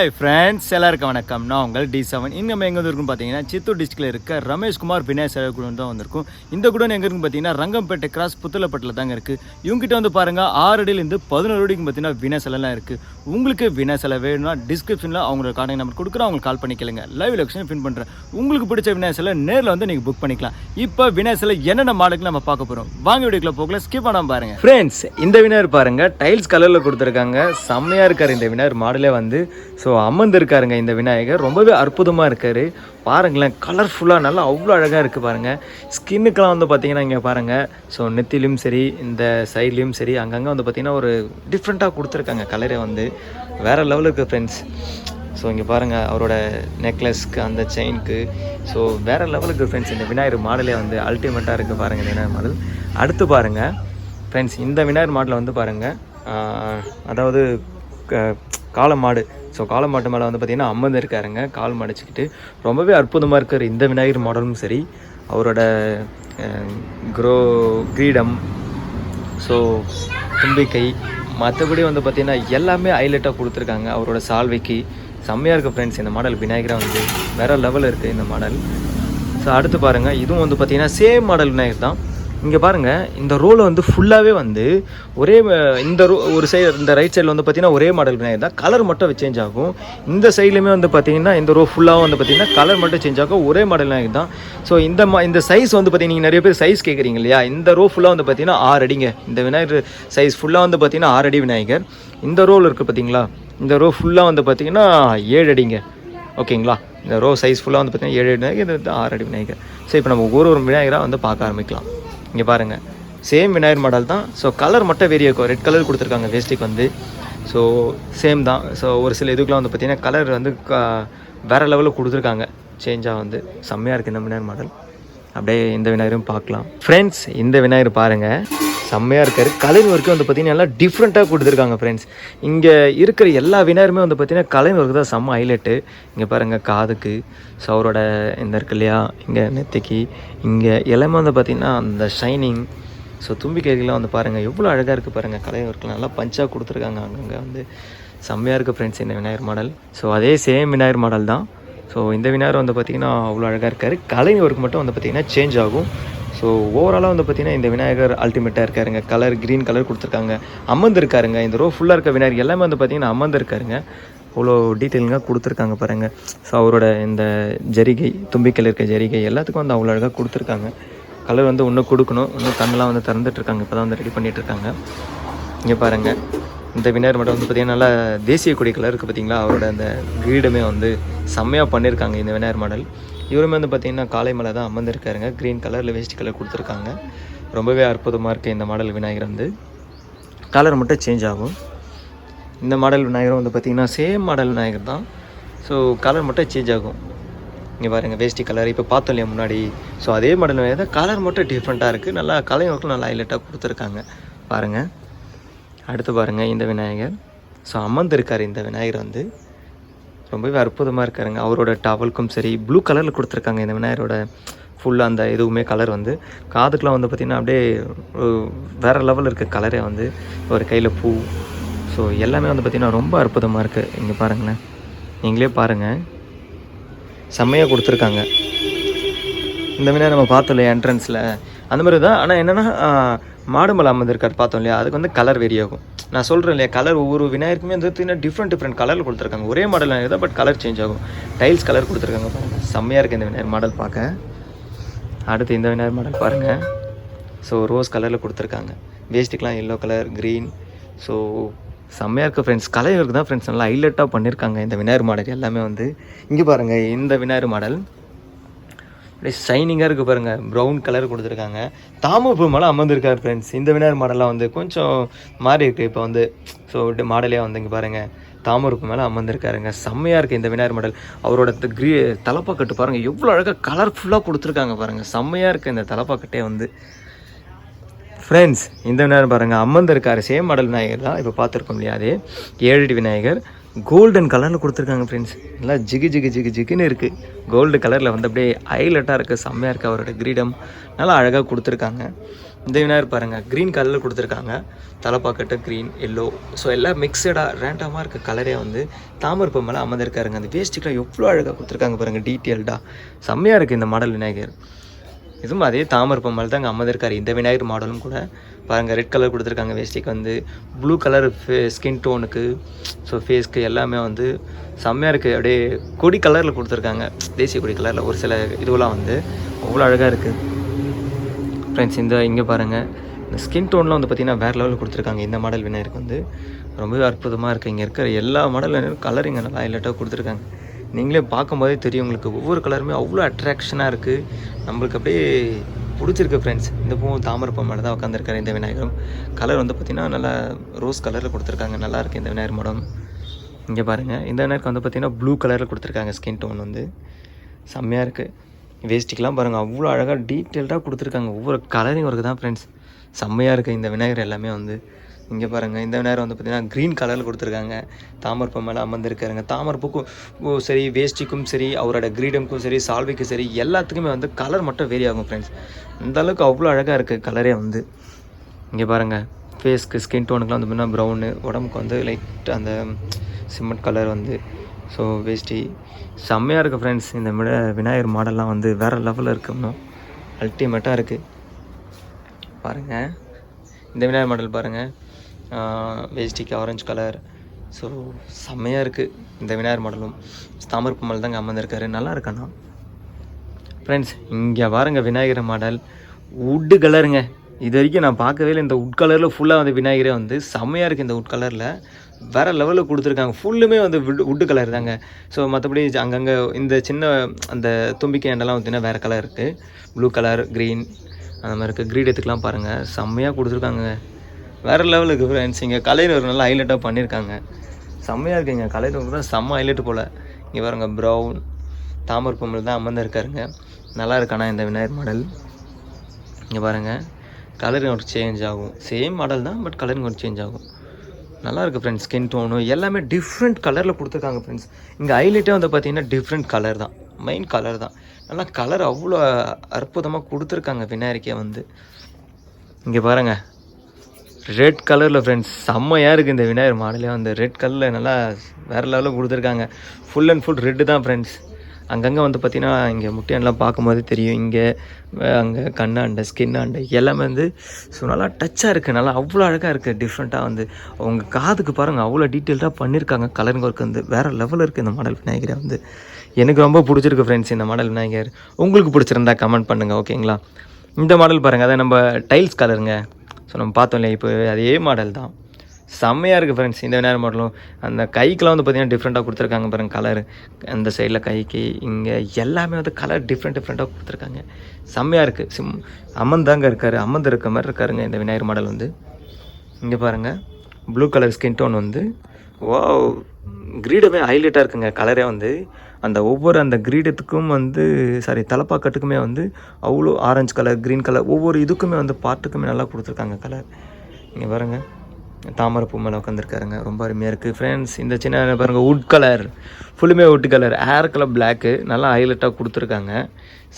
Hi friends எல்லாருக்கும் வணக்கம். நான் உங்கள் டி செவன் இங்கே நம்ம எங்கே வந்திருக்கும் பார்த்தீங்கன்னா சித்தூர் டிஸ்ட்ரிக்டில் இருக்க ரமேஷ்குமார் விநாயகர் சேவை குழு தான் வந்திருக்கும். இந்த குடோன் எங்கே இருக்குன்னு பார்த்தீங்கன்னா ரங்கம்பேட்டை கிராஸ் புத்தலப்பட்டில் தாங்க இருக்குது இவங்ககிட்ட வந்து பாருங்கள் ஆறு அடியிலேருந்து பதினோரு அடிக்கு பார்த்தீங்கன்னா விநாயகர் சிலைலாம் இருக்குது உங்களுக்கு விநாயகர் சிலை வேணும்னா டிஸ்கிரிப்ஷனில் அவங்களோட கான்டாக்ட் நம்பர் கொடுக்குறேன் அவங்களுக்கு கால் பண்ணிக்கலங்க லைவ் லொகேஷன் பின் பண்ணுறேன் உங்களுக்கு பிடிச்ச விநாயகர் சிலை நேரில் வந்து நீங்கள் புக் பண்ணிக்கலாம். இப்போ விநாயகர் சிலை என்னென்ன மாடலுக்கு நம்ம பார்க்க போகிறோம் வாங்க வீடியோக்குள்ள போகல ஸ்கிப் பண்ணாமல் பாருங்கள் ஃப்ரெண்ட்ஸ் இந்த விநாயகர் பாருங்கள் டைல்ஸ் கலரில் கொடுத்துருக்காங்க. செம்மையாக இருக்கார் இந்த விநாயகர். மாடலே வந்து ஸோ அமர்ந்திருக்காருங்க இந்த விநாயகர். ரொம்பவே அற்புதமாக இருக்கார். பாருங்களேன் கலர்ஃபுல்லாக நல்லா அவ்வளோ அழகாக இருக்குது பாருங்கள் ஸ்கின்னுக்கெலாம் வந்து பார்த்தீங்கன்னா இங்கே பாருங்கள் ஸோ நெத்திலையும் சரி இந்த சைட்லேயும் சரி அங்கங்கே வந்து பார்த்தீங்கன்னா ஒரு டிஃப்ரெண்ட்டாக கொடுத்துருக்காங்க கலரே வந்து. வேறு லெவலில் இருக்குது ஃப்ரெண்ட்ஸ் ஸோ இங்கே பாருங்கள் அவரோட நெக்லஸ்க்கு அந்த செயினுக்கு ஸோ வேறு லெவலுக்கு ஃப்ரெண்ட்ஸ் இந்த விநாயகர் மாடலே வந்து அல்டிமேட்டாக இருக்குது பாருங்கள் விநாயகர் மாடல். அடுத்து பாருங்கள் ஃப்ரெண்ட்ஸ் இந்த விநாயகர் மாடலில் வந்து பாருங்கள் அதாவது காளை மாடு. ஸோ காலமாட்டு மேலே வந்து பார்த்திங்கன்னா அம்மன் இருக்காருங்க. கால் மடிச்சுக்கிட்டு ரொம்பவே அற்புதமாக இருக்கிற இந்த விநாயகர் மாடலும் சரி அவரோட க்ரோ கிரீடம் ஸோ தும்பிக்கை மற்றபடி வந்து பார்த்திங்கன்னா எல்லாமே ஹைலைட்டாக கொடுத்துருக்காங்க. அவரோட சால்வைக்கு செம்மையாக இருக்குது ஃப்ரெண்ட்ஸ் இந்த மாடல் விநாயகரா வந்து வேறு லெவலில் இருக்குது இந்த மாடல். ஸோ அடுத்து பாருங்கள் இதுவும் வந்து பார்த்திங்கன்னா சேம் மாடல் விநாயகர் தான். இங்கே பாருங்கள் இந்த ரோலை வந்து ஃபுல்லாகவே வந்து ஒரே இந்த ரோ ஒரு சைடு இந்த ரைட் சைடில் வந்து பார்த்திங்கன்னா ஒரே மாடல் விநாயகர் தான். கலர் மட்டும் சேஞ்ச் ஆகும். இந்த சைட்லையுமே வந்து பார்த்திங்கன்னா இந்த ரோ ஃபுல்லாகவும் வந்து பார்த்திங்கன்னா கலர் மட்டும் சேஞ்ச் ஆகும். ஒரே மாடல் விநாயகர் தான். ஸோ இந்த மா இந்த சைஸ் வந்து பார்த்திங்கன்னா நீங்கள் நிறைய பேர் சைஸ் கேட்குறீங்க இல்லையா? இந்த ரோ ஃபுல்லாக வந்து பார்த்திங்கன்னா ஆறு அடிங்க. இந்த விநாயகர் சைஸ் ஃபுல்லாக வந்து பார்த்திங்கன்னா ஆறு அடி விநாயகர். இந்த ரோல் இருக்குது பார்த்தீங்களா இந்த ரோ ஃபுல்லாக வந்து பார்த்திங்கன்னா ஏழு அடிங்க. ஓகேங்களா? இந்த ரோ சைஸ் ஃபுல்லாக வந்து பார்த்திங்கன்னா ஏழு அடி விநாயகர் இது ஆறு அடி விநாயகர். ஸோ இப்போ நம்ம ஒரு ஒரு விநாயகராக வந்து பார்க்க ஆரம்பிக்கலாம். இங்கே பாருங்கள் சேம் விநாயகர் மாடல் தான். ஸோ கலர் மட்டும் வேரி இருக்கும் ரெட் கலர் கொடுத்துருக்காங்க வேஸ்டிக் வந்து. ஸோ சேம் தான். ஸோ ஒரு சில இதுக்கெலாம் வந்து பார்த்திங்கன்னா கலர் வந்து க- வேற லெவலில் கொடுத்துருக்காங்க. சேஞ்சாக வந்து. செம்மையாக இருக்குது இந்த விநாயகர் மாடல் அப்படியே இந்த விநாயகரும் பார்க்கலாம். ஃப்ரெண்ட்ஸ் இந்த விநாயகர் பாருங்கள் செம்மையாக இருக்காரு. கலர் ஒர்க்கு வந்து பார்த்திங்கன்னா நல்லா டிஃப்ரெண்ட்டாக கொடுத்துருக்காங்க ஃப்ரெண்ட்ஸ் இங்கே இருக்கிற எல்லா விநாயகருமே வந்து பார்த்திங்கன்னா கலர் ஒர்க்கு தான் செம்ம ஹைலைட்டு இங்கே பாருங்கள் காதுக்கு ஸோ அவரோட இந்த இருக்கு இல்லையா? இங்கே நெத்திக்கு இங்கே எல்லாமே வந்து பார்த்திங்கன்னா அந்த ஷைனிங் ஸோ தும்பிக்கைகள்லாம் வந்து பாருங்கள் எவ்வளோ அழகாக இருக்குது பாருங்கள் கலை ஒர்க்கெலாம் நல்லா பஞ்சாக கொடுத்துருக்காங்க அங்கங்கே வந்து. செம்மையாக இருக்குது ஃப்ரெண்ட்ஸ் இந்த விநாயகர் மாடல் ஸோ அதே சேம் விநாயகர் மாடல் தான். ஸோ இந்த விநாயகர் வந்து பார்த்திங்கன்னா அவ்வளோ அழகாக இருக்கார். கலை ஒர்க் மட்டும் வந்து பார்த்திங்கன்னா சேஞ்ச் ஆகும். ஸோ ஓவராலாக வந்து பார்த்திங்கன்னா இந்த விநாயகர் அல்டிமேட்டாக இருக்காருங்க. கலர் க்ரீன் கலர் கொடுத்துருக்காங்க. அமர்ந்துருக்காருங்க இந்த ரோ ஃபுல்லாக இருக்க விநாயகர் எல்லாமே வந்து பார்த்திங்கன்னா அமர்ந்துருக்காருங்க அவ்வளோ டீட்டெயிலுங்க கொடுத்துருக்காங்க பாருங்கள் ஸோ அவரோட இந்த ஜரிகை தும்பிக்கல் இருக்க ஜரிகை எல்லாத்துக்கும் வந்து அவ்வளோ அழகாக கொடுத்துருக்காங்க. கலர் வந்து இன்னும் கொடுக்கணும். இன்னும் கண்ணெலாம் வந்து திறந்துட்டுருக்காங்க. இப்போ தான் வந்து ரெடி பண்ணிகிட்ருக்காங்க இங்கே பாருங்கள் இந்த விநாயகர் மட்டும் வந்து பார்த்திங்கன்னா நல்லா தேசிய கொடி கலர் இருக்குது பார்த்தீங்களா அவரோட அந்த கிரீடமே வந்து செம்மையாக பண்ணியிருக்காங்க இந்த விநாயகர் மாடல். இவருமே வந்து பார்த்திங்கன்னா காலை மலை தான் அமர்ந்திருக்காருங்க. க்ரீன் கலரில் வேஸ்ட் கலர் கொடுத்துருக்காங்க. ரொம்பவே அற்புதமாக இருக்குது இந்த மாடல் விநாயகர் வந்து. கலர் மட்டும் சேஞ்ச் ஆகும். இந்த மாடல் விநாயகரும் வந்து பார்த்திங்கன்னா சேம் மாடல் விநாயகர் தான். ஸோ கலர் மட்டும் சேஞ்ச் ஆகும். இங்கே பாருங்கள் வேஷ்டி கலர் இப்போ பார்த்தோம் இல்லையா முன்னாடி? ஸோ அதே மாடல் விநாயகர் தான். கலர் மட்டும் டிஃப்ரெண்ட்டாக இருக்குது நல்லா கலை ஒர்க்கும் நல்லா ஹைலைட்டாக கொடுத்துருக்காங்க. பாருங்கள் அடுத்து பாருங்கள் இந்த விநாயகர். ஸோ அமர்ந்திருக்கார் இந்த விநாயகர் வந்து. ரொம்பவே அற்புதமாக இருக்காருங்க. அவரோட டவலுக்கும் சரி ப்ளூ கலரில் கொடுத்துருக்காங்க இந்த விநாயகரோட. ஃபுல்லாக அந்த இதுவுமே கலர் வந்து. காதுக்கெலாம் வந்து பார்த்திங்கன்னா அப்படியே வேறு லெவலில் இருக்க கலரே வந்து ஒரு கையில் பூ. ஸோ எல்லாமே வந்து பார்த்திங்கன்னா ரொம்ப அற்புதமாக இருக்குது இங்கே பாருங்களேன். நீங்களே பாருங்கள் செம்மையாக கொடுத்துருக்காங்க. இந்த மாதிரி நம்ம பார்த்தோம் இல்லையா என்ட்ரன்ஸில் அந்த மாதிரி தான் ஆனால் என்னென்னா மாடுமலை அமர்ந்திருக்கார் பார்த்தோம் இல்லையா? அதுக்கு வந்து கலர் வெரி ஆகும். நான் சொல்கிறேன் இல்லையா கலர் ஒவ்வொரு விநாயகருக்குமே வந்து பார்த்தீங்கன்னா டிஃப்ரெண்ட் டிஃப்ரெண்ட் கலரில் கொடுத்துருக்காங்க. ஒரே மாடல் தான் பட் கலர் சேஞ்ச் ஆகும். டைல்ஸ் கலர் கொடுத்துருக்காங்க. பாருங்கள் செம்மையாக இருக்குது இந்த விநாயகர் மாடல் பார்க்க. அடுத்து இந்த விநாயகர் மாடல் பாருங்கள் ஸோ ரோஸ் கலரில் கொடுத்துருக்காங்க. வேஸ்ட்டுக்கெலாம் எல்லோ கலர் க்ரீன் ஸோ செம்மையாக இருக்குது ஃப்ரெண்ட்ஸ் கலைஞருக்கு தான் ஃப்ரெண்ட்ஸ் நல்லா ஹைலைட்டாக பண்ணியிருக்காங்க இந்த விநாயகர் மாடல் எல்லாமே வந்து. இங்கே பாருங்கள் இந்த விநாயகர் மாடல் அப்படியே ஷைனிங்காக இருக்குது பாருங்கள் ப்ரௌன் கலர் கொடுத்துருக்காங்க. தாமரப்பூ மேலே அமர்ந்திருக்கார் ஃப்ரெண்ட்ஸ் இந்த விநாயகர் மாடலாம் வந்து கொஞ்சம் மாறி இருக்குது இப்போ வந்து ஸோ மாடலே வந்து இங்கே பாருங்கள் தாமருக்கு மேலே அமர்ந்திருக்காருங்க. செம்மையாக இருக்குது இந்த விநாயகர் மாடல் அவரோட கிரீ க்ரீ தலப்பாக்கட்டு பாருங்கள் எவ்வளோ அழகாக கலர்ஃபுல்லாக கொடுத்துருக்காங்க பாருங்கள் செம்மையாக இருக்குது இந்த தலப்பாக்கட்டே வந்து. ஃப்ரெண்ட்ஸ் இந்த விநாயகர் பாருங்கள் அமர்ந்திருக்காரு. சேம் மாடல் விநாயகர் தான் இப்போ பார்த்துருக்கோம் இல்லையா? அதே ஏழடி விநாயகர் கோல்டன் கலரில் கொடுத்துருக்காங்க ஃப்ரெண்ட்ஸ் நல்லா ஜிகு ஜிகு ஜிகு ஜிகுன்னு இருக்குது கோல்டு கலரில் வந்து அப்படியே ஹைலைட்டாக இருக்குது செம்மையாக இருக்குது அவரோட கிரீடம். நல்லா அழகாக கொடுத்துருக்காங்க. இந்த விநாயகர் பாருங்கள் க்ரீன் கலரில் கொடுத்துருக்காங்க. தலைப்பாக்கட்டு க்ரீன் எல்லோ ஸோ எல்லாம் மிக்சடாக ரேண்டமாக இருக்க கலரே வந்து தாமரப்பு மேலே அமர்ந்திருக்காருங்க. அந்த வேஸ்ட்டுக்கெலாம் எவ்வளோ அழகாக கொடுத்துருக்காங்க பாருங்கள் டீட்டெயில்டாக செம்மையாக இருக்குது இந்த மாடல் விநாயகர். இதுவும் அதே தாமரை மேலே தான் அங்கே அமர்ந்திருக்காரு. இந்த விநாயகர் மாடலும் கூட. பாருங்கள் ரெட் கலர் கொடுத்துருக்காங்க. வேஸ்டிக்கு வந்து ப்ளூ கலர் ஃபே ஸ்கின் டோனுக்கு ஸோ ஃபேஸ்க்கு எல்லாமே வந்து செம்மையாக இருக்குது அப்படியே கொடி கலரில் கொடுத்துருக்காங்க. தேசிய கொடி கலரில் ஒரு சில இதுவெல்லாம் வந்து அவ்வளோ அழகாக இருக்குது ஃப்ரெண்ட்ஸ் இந்த இங்கே பாருங்கள் இந்த ஸ்கின் டோன்லாம் வந்து பார்த்திங்கன்னா வேறு லெவலில் கொடுத்துருக்காங்க. இந்த மாடல் விநாயகருக்கு வந்து. ரொம்பவே அற்புதமாக இருக்குது இங்கே இருக்கிற எல்லா மாடல் கலர் இங்கே நல்லா ஹைலைட்டாக கொடுத்துருக்காங்க. நீங்களே பார்க்கும்போதே தெரியும் உங்களுக்கு ஒவ்வொரு கலருமே அவ்வளோ அட்ராக்ஷனாக இருக்குது நம்மளுக்கு அப்படியே பிடிச்சிருக்கு ஃப்ரெண்ட்ஸ் இந்த பூ தாமரப்பூ மேலே தான் உட்காந்துருக்காரு இந்த விநாயகரும். கலர் வந்து பார்த்திங்கன்னா நல்லா ரோஸ் கலரில் கொடுத்துருக்காங்க. நல்லாயிருக்கு இந்த விநாயகர் மடம். இங்கே பாருங்கள் இந்த விநாயகருக்கு வந்து பார்த்திங்கன்னா ப்ளூ கலரில் கொடுத்துருக்காங்க ஸ்கின் டோன் வந்து. செம்மையாக இருக்குது வேஸ்ட்டுக்கெலாம் பாருங்கள் அவ்வளோ அழகாக டீட்டெயில்டாக கொடுத்துருக்காங்க. ஒவ்வொரு கலரிங் ஒர்க்கு தான் ஃப்ரெண்ட்ஸ் செம்மையாக இருக்குது இந்த விநாயகர் எல்லாமே வந்து. இங்கே பாருங்கள் இந்த விநாயகர் வந்து பார்த்திங்கன்னா க்ரீன் கலரில் கொடுத்துருக்காங்க. தாமரப்பூ மேலே அமர்ந்திருக்காருங்க. தாமரப்பூக்கும் சரி வேஷ்டிக்கும் சரி அவரோட கிரீடமுக்கும் சரி சால்வைக்கும் சரி எல்லாத்துக்குமே வந்து கலர் மட்டும் வேரி ஆகும் ஃப்ரெண்ட்ஸ் அந்த அளவுக்கு அவ்வளோ அழகாக இருக்குது கலரே வந்து. இங்கே பாருங்கள் ஃபேஸ்க்கு ஸ்கின் டோனுக்குலாம் வந்து பார்த்தீங்கன்னா ப்ரௌனு உடம்புக்கு வந்து லைட் அந்த சிமெண்ட் கலர் வந்து. ஸோ வேஷ்டி செம்மையாக இருக்குது ஃப்ரெண்ட்ஸ் இந்த விட விநாயகர் மாடல்லாம் வந்து வேறு லெவலில் இருக்கு இன்னும். அல்டிமேட்டாக இருக்குது பாருங்கள் இந்த விநாயகர் மாடல் பாருங்கள் வேஷ்டிக்கு ஆரஞ்சு கலர் ஸோ செம்மையாக இருக்குது இந்த விநாயகர் மாடலும் தாமரை பொம்மல் தாங்க அமர்ந்திருக்காரு. நல்லா இருக்காண்ணா ஃப்ரெண்ட்ஸ் இங்கே பாருங்க விநாயகர் மாடல். உட்டு கலருங்க இது வரைக்கும் நான் பார்க்கவே இல்லை. இந்த உட் கலரில் ஃபுல்லாக வந்து விநாயகரே வந்து செம்மையாக இருக்குது இந்த உட் கலரில் வேறு லெவலில் கொடுத்துருக்காங்க. ஃபுல்லுமே வந்து விட் உட்டு கலர் தாங்க. ஸோ மற்றபடி அங்கங்கே இந்த சின்ன அந்த தும்பிக்கை எண்ணெல்லாம் பார்த்தீங்கன்னா வேறு கலர் இருக்குது ப்ளூ கலர் க்ரீன் அந்த மாதிரி இருக்குது கிரீடத்துக்குலாம் பாருங்கள் செம்மையாக கொடுத்துருக்காங்க வேறு லெவலுக்கு ஃப்ரெண்ட்ஸ் இங்கே கலையில் ஒரு நல்ல ஹைலைட்டாக பண்ணியிருக்காங்க செம்மையாக இருக்குங்க கலையில் தான் செம்ம ஹைலைட் போல். இங்கே பாருங்க ப்ரௌன் தாமர் பொம்மல் தான் அமர்ந்திருக்காருங்க. நல்லா இருக்கானா இந்த விநாயகர் மாடல்? இங்கே பாருங்கள் கலரிங் ஒரு சேஞ்ச் ஆகும். சேம் மாடல் தான் பட் கலருங்க ஒரு சேஞ்ச் ஆகும். நல்லா இருக்குது ஃப்ரெண்ட்ஸ் ஸ்கின் டோனு எல்லாமே டிஃப்ரெண்ட் கலரில் கொடுத்துருக்காங்க ஃப்ரெண்ட்ஸ் இங்கே ஹைலைட்டே வந்து பார்த்தீங்கன்னா டிஃப்ரெண்ட் கலர் தான். மெயின் கலர் தான். நல்லா கலர் அவ்வளோ அற்புதமாக கொடுத்துருக்காங்க விநாயகருக்கே வந்து. இங்கே பாருங்கள் ரெட் கலரில் ஃப்ரெண்ட்ஸ் செம்மையாக இருக்குது இந்த விநாயகர் மாடலே. வந்து ரெட் கலரில் நல்லா வேறு லெவலில் கொடுத்துருக்காங்க. ஃபுல் அண்ட் ஃபுல் ரெட்டு தான் ஃப்ரெண்ட்ஸ் அங்கங்கே வந்து பார்த்திங்கன்னா இங்கே முட்டையெல்லாம் பார்க்கும்போது தெரியும். இங்கே அங்கே கண்ணாண்டை ஸ்கின்னாண்டை எல்லாமே வந்து ஸோ நல்லா டச்சாக இருக்குது நல்லா அவ்வளோ அழகாக இருக்குது டிஃப்ரெண்ட்டாக வந்து அவங்க காதுக்கு பாருங்கள் அவ்வளோ டீட்டெயில்டாக பண்ணியிருக்காங்க கலருங்க ஒர்க் வந்து வேறு லெவலில் இருக்குது இந்த மாடல் விநாயகரை வந்து. எனக்கு ரொம்ப பிடிச்சிருக்கு ஃப்ரெண்ட்ஸ் இந்த மாடல் விநாயகர். உங்களுக்கு பிடிச்சிருந்தா கமெண்ட் பண்ணுங்கள் ஓகேங்களா இந்த மாடல் பாருங்கள் அதை நம்ம டைல்ஸ் கலருங்க ஸோ நம்ம பார்த்தோம் இல்லையா இப்போ அதே மாடல் தான். செம்மையாக இருக்குது ஃப்ரெண்ட்ஸ் இந்த நேரம் மாடலும் அந்த கைக்கெலாம் வந்து பார்த்தீங்கன்னா டிஃப்ரெண்ட்டாக கொடுத்துருக்காங்க பாருங்கள் கலர் அந்த சைடில் கைக்கு இங்கே எல்லாமே வந்து கலர் டிஃப்ரெண்ட் டிஃப்ரெண்ட்டாக கொடுத்துருக்காங்க. செம்மையாக இருக்குது சிம் அமர்ந்தாங்க இருக்கார். அம்மந்து இருக்க மாதிரி இருக்காருங்க இந்த விநாயகர் மாடல் வந்து. இங்கே பாருங்கள் ப்ளூ கலர் ஸ்கின் டோன் வந்து. ஓ கிரீடமே ஹைலைட்டாக இருக்குங்க கலரே வந்து. அந்த ஒவ்வொரு அந்த கிரீடத்துக்கும் வந்து சாரி தலைப்பாக்கட்டுக்குமே வந்து அவ்வளோ ஆரஞ்சு கலர் க்ரீன் கலர் ஒவ்வொரு இதுக்குமே வந்து பார்ட்டுக்குமே நல்லா கொடுத்துருக்காங்க கலர் இங்கே பாருங்கள் பூ மேலே உட்காந்துருக்காருங்க ரொம்ப அருமையாக இருக்குது ஃப்ரெண்ட்ஸ் இந்த சின்ன பாருங்கள் வுட் கலர் ஃபுல்லுமே wood colour hair colour black நல்லா ஹைலைட்டாக கொடுத்துருக்காங்க.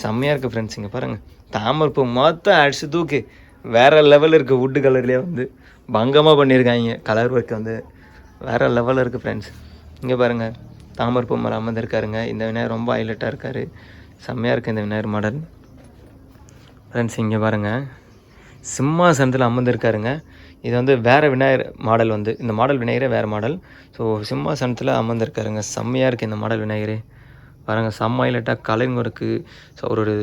செம்மையாக இருக்குது ஃப்ரெண்ட்ஸ் இங்கே பாருங்கள் தாமரை பூ மொத்தம் அடிச்சு தூக்கு வேறு லெவலில் இருக்குது வுட்டு கலர்லேயே வந்து. பங்கமாக பண்ணியிருக்காங்க கலர் ஒர்க் வந்து வேறு லெவலில் இருக்குது ஃப்ரெண்ட்ஸ் இங்கே பாருங்கள் தாமரைப்பூ மேலே அமர்ந்திருக்காருங்க. இந்த விநாயகர் ரொம்ப ஹைலைட்டாக இருக்கார். செம்மையாக இருக்குது இந்த விநாயகர் மாடல் ஃப்ரெண்ட்ஸ் இங்கே பாருங்கள் சிம்மாசனத்தில் அமர்ந்திருக்காருங்க. இது வந்து வேறு விநாயகர் மாடல் வந்து இந்த மாடல் விநாயகரே வேறு மாடல். ஸோ சிம்மாசனத்தில் அமர்ந்திருக்காருங்க. செம்மையாக இருக்குது இந்த மாடல் விநாயகரே. பாருங்கள் செம்ம ஹைலைட்டாக கலைங்க இருக்குது ஸோ ஒரு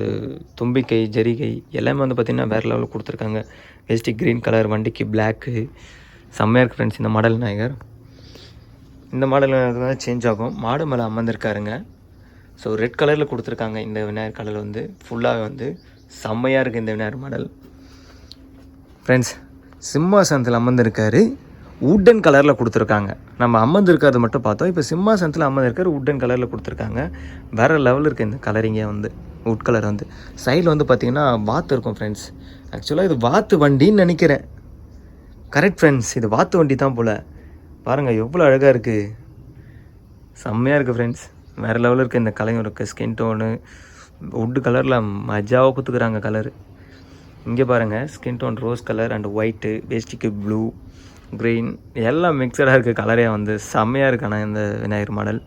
தும்பிக்கை ஜரிகை எல்லாமே வந்து பார்த்திங்கன்னா வேறு லெவலில் கொடுத்துருக்காங்க. வேஸ்டி க்ரீன் கலர் வண்டிக்கு பிளாக்கு செம்மையாக இருக்குது ஃப்ரெண்ட்ஸ் இந்த மாடல் விநாயகர். இந்த மாடல் தான் சேஞ்ச் ஆகும். மாடு மேலே அமர்ந்திருக்காருங்க. ஸோ ரெட் கலரில் கொடுத்துருக்காங்க இந்த விநாயகர் கலர் வந்து. ஃபுல்லாக வந்து செம்மையாக இருக்குது இந்த விநாயகர் மாடல் ஃப்ரெண்ட்ஸ் சிம்மாசனத்தில் அமர்ந்திருக்காரு. உட்டன் கலரில் கொடுத்துருக்காங்க. நம்ம அமர்ந்திருக்கிறது மட்டும் பார்த்தோம். இப்போ சிம்மாசனத்தில் அமர்ந்திருக்காரு உட்டன் கலரில் கொடுத்துருக்காங்க. வேறு லெவலில் இருக்குது இந்த கலரிங்கே வந்து. உட் கலர் வந்து. சைடில் வந்து பார்த்திங்கன்னா வாத்து இருக்கும் ஃப்ரெண்ட்ஸ் ஆக்சுவலாக இது வாத்து வண்டின்னு நினைக்கிறேன். கரெக்ட் ஃப்ரெண்ட்ஸ் இது வாத்து வண்டி தான் போல். பாருங்கள் எவ்வளோ அழகாக இருக்குது செம்மையாக இருக்குது ஃப்ரெண்ட்ஸ் வேறு லெவலில் இருக்குது இந்த கலையும் இருக்குது ஸ்கின் டோனு உட்டு கலரில் மஜாவாக கொடுத்துக்குறாங்க கலர் இங்கே பாருங்கள் skin tone rose colour and white வேஸ்டிக்கு blue green எல்லாம் மிக்சடாக இருக்குது கலரே வந்து. செம்மையாக இருக்கு ஆனால் இந்த விநாயகர் மாடல்.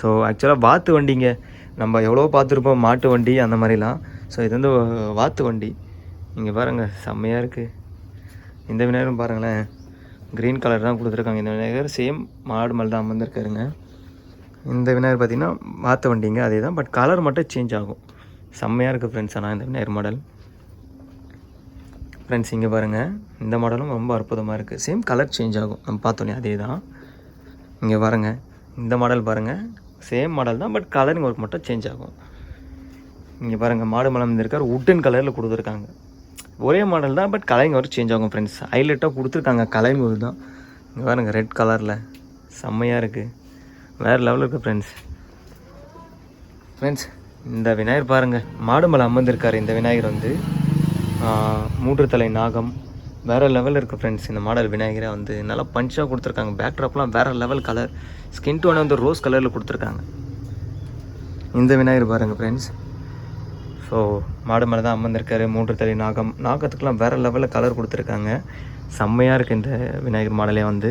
ஸோ ஆக்சுவலாக வாத்து வண்டிங்க. நம்ம எவ்வளோ பார்த்துருப்போம் மாட்டு வண்டி அந்த மாதிரிலாம். ஸோ இது வந்து வாத்து வண்டி. இங்கே பாருங்கள் செம்மையாக இருக்குது இந்த விநாயகரும் பாருங்களேன். க்ரீன் கலர் தான் கொடுத்துருக்காங்க. இந்த விநாயகர் சேம் மாடு மல் தான் அமர்ந்திருக்காருங்க. இந்த விநாயகர் பார்த்தீங்கன்னா மாற்ற வண்டிங்க அதே தான் பட் கலர் மட்டும் சேஞ்ச் ஆகும். செம்மையாக இருக்குது ஃப்ரெண்ட்ஸ் ஆனால் இந்த விநாயகர் மாடல் ஃப்ரெண்ட்ஸ் இங்கே பாருங்கள் இந்த மாடலும் ரொம்ப அற்புதமாக இருக்குது சேம் கலர் சேஞ்ச் ஆகும். நம்ம பார்த்தோன்னே அதே தான் இங்கே பாருங்கள் இந்த மாடல் பாருங்கள் சேம் மாடல் தான் பட் கலரிங் ஒர்க் மட்டும் சேஞ்ச் ஆகும். இங்கே பாருங்கள் மாடு மலம் இருக்கார் உட்டன் கலரில் கொடுத்துருக்காங்க. ஒரே மாடல் தான் பட் கலரிங் ஒர்க் சேஞ்ச் ஆகும் ஃப்ரெண்ட்ஸ் ஹைலைட்டாக கொடுத்துருக்காங்க கலரிங் ஒரு தான். இங்கே பாருங்க ரெட் கலரில் செம்மையாக இருக்குது வேறு லெவலில் இருக்குது ஃப்ரெண்ட்ஸ் ஃப்ரெண்ட்ஸ் இந்த விநாயகர் பாருங்கள் மாடு மேலே அமர்ந்திருக்காரு. இந்த விநாயகர் வந்து ஆஹ், மூன்று நாகம் வேறு லெவலில் இருக்குது ஃப்ரெண்ட்ஸ் இந்த மாடல் விநாயகரை வந்து நல்லா பஞ்சாக கொடுத்துருக்காங்க. பேக்ட்ராப்லாம் வேறு லெவல் கலர் ஸ்கின் டோனை வந்து ரோஸ் கலரில் கொடுத்துருக்காங்க. இந்த விநாயகர் பாருங்கள் ஃப்ரெண்ட்ஸ் ஸோ மாடு மேலே தான் அமர்ந்திருக்காரு. மூன்று தலை நாகம். நாகத்துக்கெலாம் வேறு லெவலில் கலர் கொடுத்துருக்காங்க. செம்மையாக இருக்குது இந்த விநாயகர் மாடலே வந்து.